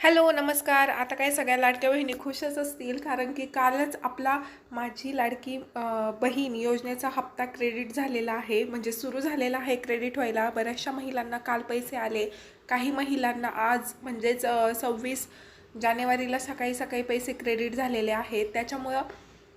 Hello नमस्कार. आता काय सगळ्या लाडक्या बहिणी खुशच असतील? कारण की कालच आपला माझी लाडकी बहीण योजनेचा हप्ता क्रेडिट झालेला आहे. म्हणजे सुरू झालेला आहे क्रेडिट व्हायला. बऱ्याचशा महिलांना काल पैसे आले. काही महिलांना आज म्हणजेच सव्वीस जानेवारीला सकाळी सकाळी पैसे क्रेडिट झालेले आहेत. त्याच्यामुळं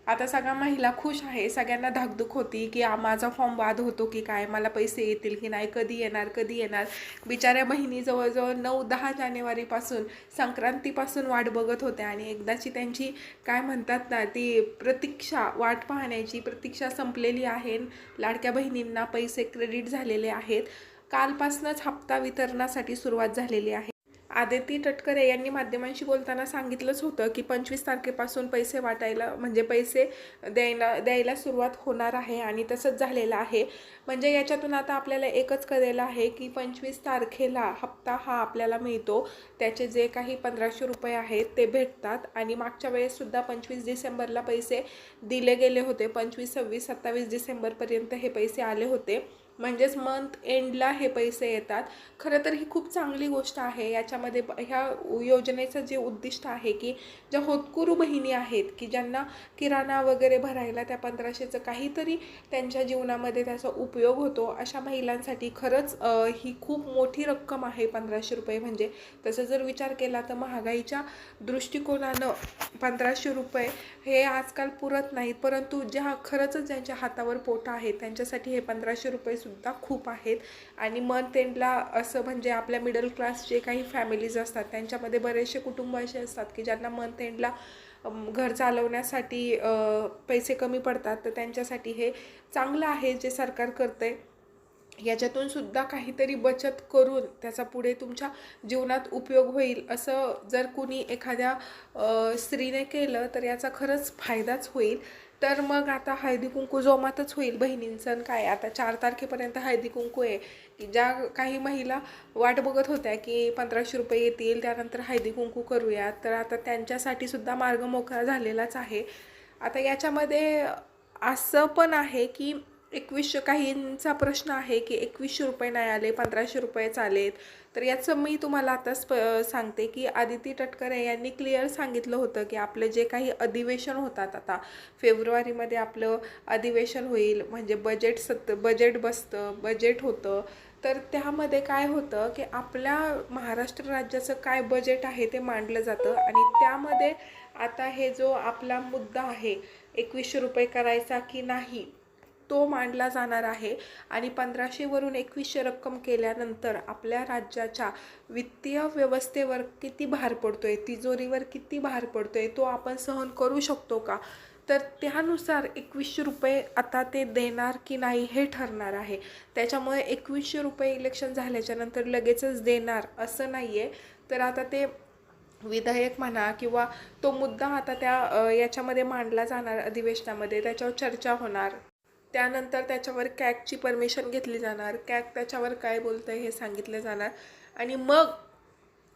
आता सगळ्या महिला खुश आहे सगळ्यांना धाकधूक होती की माझा फॉर्म बाद होतो की काय मला पैसे येतील की नाही कधी येणार कधी येणार. बिचाऱ्या बहिणी जवळजवळ नऊ दहा जानेवारीपासून संक्रांतीपासून वाट बघत होत्या आणि एकदाची त्यांची काय म्हणतात ना ती प्रतीक्षा वाट पाहण्याची प्रतीक्षा संपलेली आहे. लाडक्या बहिणींना पैसे क्रेडिट झालेले आहेत. कालपासूनच हप्ता वितरणासाठी सुरुवात झालेली आहे. आदिती तटकरे यांनी माध्यमांशी बोलताना सांगितलंच होतं की पंचवीस तारखेपासून पैसे वाटायला म्हणजे पैसे द्यायला द्यायला सुरुवात होणार आहे आणि तसंच झालेलं आहे. म्हणजे याच्यातून आता आपल्याला एकच कळलेलं आहे की पंचवीस तारखेला हप्ता हा आपल्याला मिळतो. त्याचे जे काही पंधराशे रुपये आहेत ते भेटतात आणि मागच्या वेळेससुद्धा पंचवीस डिसेंबरला पैसे दिले गेले होते. पंचवीस सव्वीस सत्तावीस डिसेंबरपर्यंत हे पैसे आले होते. म्हणजेच मंथ एंडला हे पैसे येतात. खरं तर ही खूप चांगली गोष्ट आहे. याच्यामध्ये ह्या योजनेचं जे उद्दिष्ट आहे की ज्या होतकुरू बहिणी आहेत की ज्यांना किराणा वगैरे भरायला त्या पंधराशेचं काहीतरी त्यांच्या जीवनामध्ये त्याचा उपयोग होतो अशा महिलांसाठी खरंच ही खूप मोठी रक्कम आहे पंधराशे रुपये. म्हणजे तसं जर विचार केला तर महागाईच्या दृष्टिकोनानं पंधराशे रुपये हे आजकाल पुरत नाहीत. परंतु ज्या खरंच ज्यांच्या हातावर पोटा आहेत त्यांच्यासाठी हे पंधराशे रुपये सुद्धा खूप आहेत. आणि मंथ एंडला असं म्हणजे आपल्या मिडल क्लास जे काही फॅमिलीज असतात त्यांच्यामध्ये बरेचसे कुटुंब असे असतात की ज्यांना मंथ एंडला घर चालवण्यासाठी पैसे कमी पडतात तर त्यांच्यासाठी हे चांगलं आहे जे सरकार करतंय. याच्यातून सुद्धा काहीतरी बचत करून त्याचा पुढे तुमच्या जीवनात उपयोग होईल असं जर कुणी एखाद्या स्त्रीने केलं तर याचा खरंच फायदाच होईल. तर मग आता हळदी कुंकू जोमातच होईल बहिणींचं काय? आता चार तारखेपर्यंत हळदी कुंकू आहे. की ज्या काही महिला वाट बघत होत्या की पंधराशे रुपये येतील त्यानंतर हळदी कुंकू करूयात. तर आता त्यांच्यासाठी सुद्धा मार्ग मोकळा झालेलाच आहे. आता याच्यामध्ये असं पण आहे की एकवीसशे काहींचा प्रश्न आहे की एकवीसशे रुपये नाही आले पंधराशे रुपयेच आलेत तर याचं मी तुम्हाला आता स्प सांगते की आदिती तटकरे यांनी क्लिअर सांगितलं होतं की आपलं जे काही अधिवेशन होतात आता फेब्रुवारीमध्ये आपलं अधिवेशन होईल म्हणजे बजेट सत बजेट बसतं बजेट होतं. तर त्यामध्ये काय होतं की आपल्या महाराष्ट्र राज्याचं काय बजेट आहे ते मांडलं जातं आणि त्यामध्ये आता हे जो आपला मुद्दा आहे एकवीसशे रुपये करायचा की नाही तो मांडला जाणार आहे. आणि पंधराशेवरून एकवीसशे रक्कम केल्यानंतर आपल्या राज्याच्या वित्तीय व्यवस्थेवर किती भार पडतो आहे तिजोरीवर किती भार पडतो आहे तो आपण सहन करू शकतो का? तर त्यानुसार एकवीसशे रुपये आता ते देणार की नाही हे ठरणार आहे. त्याच्यामुळे एकवीसशे रुपये इलेक्शन झाल्याच्यानंतर लगेचच देणार असं नाही आहे तर आता ते विधेयक म्हणा किंवा तो मुद्दा आता त्या याच्यामध्ये मांडला जाणार अधिवेशनामध्ये त्याच्यावर चर्चा होणार. त्यानंतर त्याच्यावर कॅकची परमिशन घेतली जाणार. कॅक त्याच्यावर काय बोलतं हे सांगितलं जाणार. आणि मग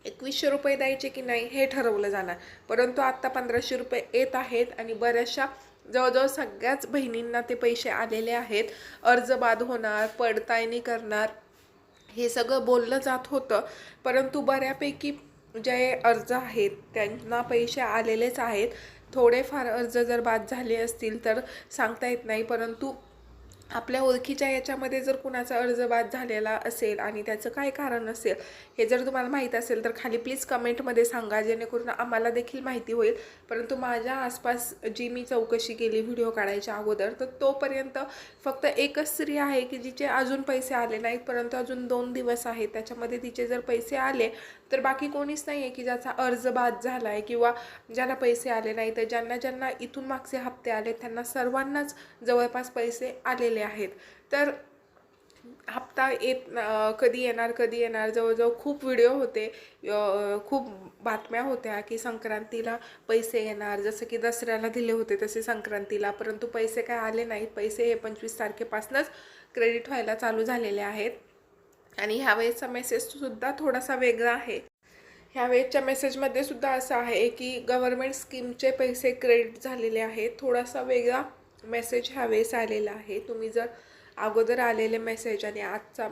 एकवीसशे रुपये द्यायचे की नाही हे ठरवलं जाणार. परंतु आत्ता पंधराशे रुपये येत आहेत आणि बऱ्याचशा जवळजवळ सगळ्याच बहिणींना ते पैसे आलेले आहेत. अर्ज बाद होणार पडताळणी करणार हे सगळं बोललं जात होतं. परंतु बऱ्यापैकी जे अर्ज आहेत त्यांना पैसे आलेलेच आहेत. थोडेफार अर्ज जर बाद झाले असतील तर सांगता येत नाही परंतु आपल्या ओळखीच्या याच्यामध्ये जर कुणाचा अर्ज बाद झालेला असेल आणि त्याचं काय कारण असेल हे जर तुम्हाला माहीत असेल तर खाली प्लीज कमेंटमध्ये सांगा जेणेकरून आम्हाला देखील माहिती होईल. परंतु माझ्या आसपास जी मी चौकशी केली व्हिडिओ काढायच्या अगोदर तर तोपर्यंत फक्त एकच स्त्री आहे की जिचे अजून पैसे आले नाहीत परंतु अजून दोन दिवस आहेत. त्याच्यामध्ये तिचे जर पैसे आले तर बाकी कोणीच नाही आहे की ज्याचा अर्ज बाद झाला आहे किंवा ज्यांना पैसे आले नाही तर ज्यांना ज्यांना इथून मागचे हप्ते आले त्यांना सर्वांनाच जवळपास पैसे आलेले आहेत. तर हप्ता येत कधी येणार कधी येणार जवळजवळ खूप व्हिडिओ होते. खूप बातम्या होत्या की संक्रांतीला पैसे येणार. जसं की दसऱ्याला दिले होते तसे संक्रांतीला परंतु पैसे काय आले नाहीत. पैसे हे पंचवीस तारखेपासूनच क्रेडिट व्हायला चालू झालेले आहेत. आणि ह्यावेळेसचा मेसेजसुद्धा थोडासा वेगळा आहे. ह्यावेळेच्या मेसेजमध्ये सुद्धा असं आहे की गव्हर्मेंट स्कीमचे पैसे क्रेडिट झालेले आहेत. थोडासा वेगळा मेसेज ह्यावेळेस आलेला आहे. तुम्ही जर अगोदर आलेले मेसेज आणि आजचा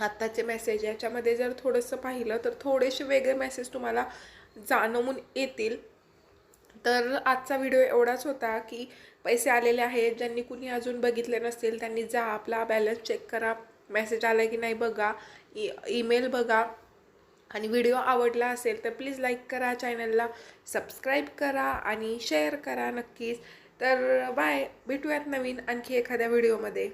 आत्ताचे मेसेज याच्यामध्ये जर थोडंसं पाहिलं तर थोडेसे वेगळे मेसेज तुम्हाला जाणवून येतील. तर आजचा व्हिडिओ एवढाच होता की पैसे आलेले आहेत. ज्यांनी कुणी अजून बघितले नसतील त्यांनी जा आपला बॅलन्स चेक करा. मेसेज आला की नाही बघा. E, ई ईमेल बघा. आणि व्हिडिओ आवडला असेल तर प्लीज लाईक करा. चॅनलला सबस्क्राईब करा आणि शेअर करा नक्कीच. तर बाय भेटूयात नवीन आणखी एखाद्या व्हिडिओमध्ये.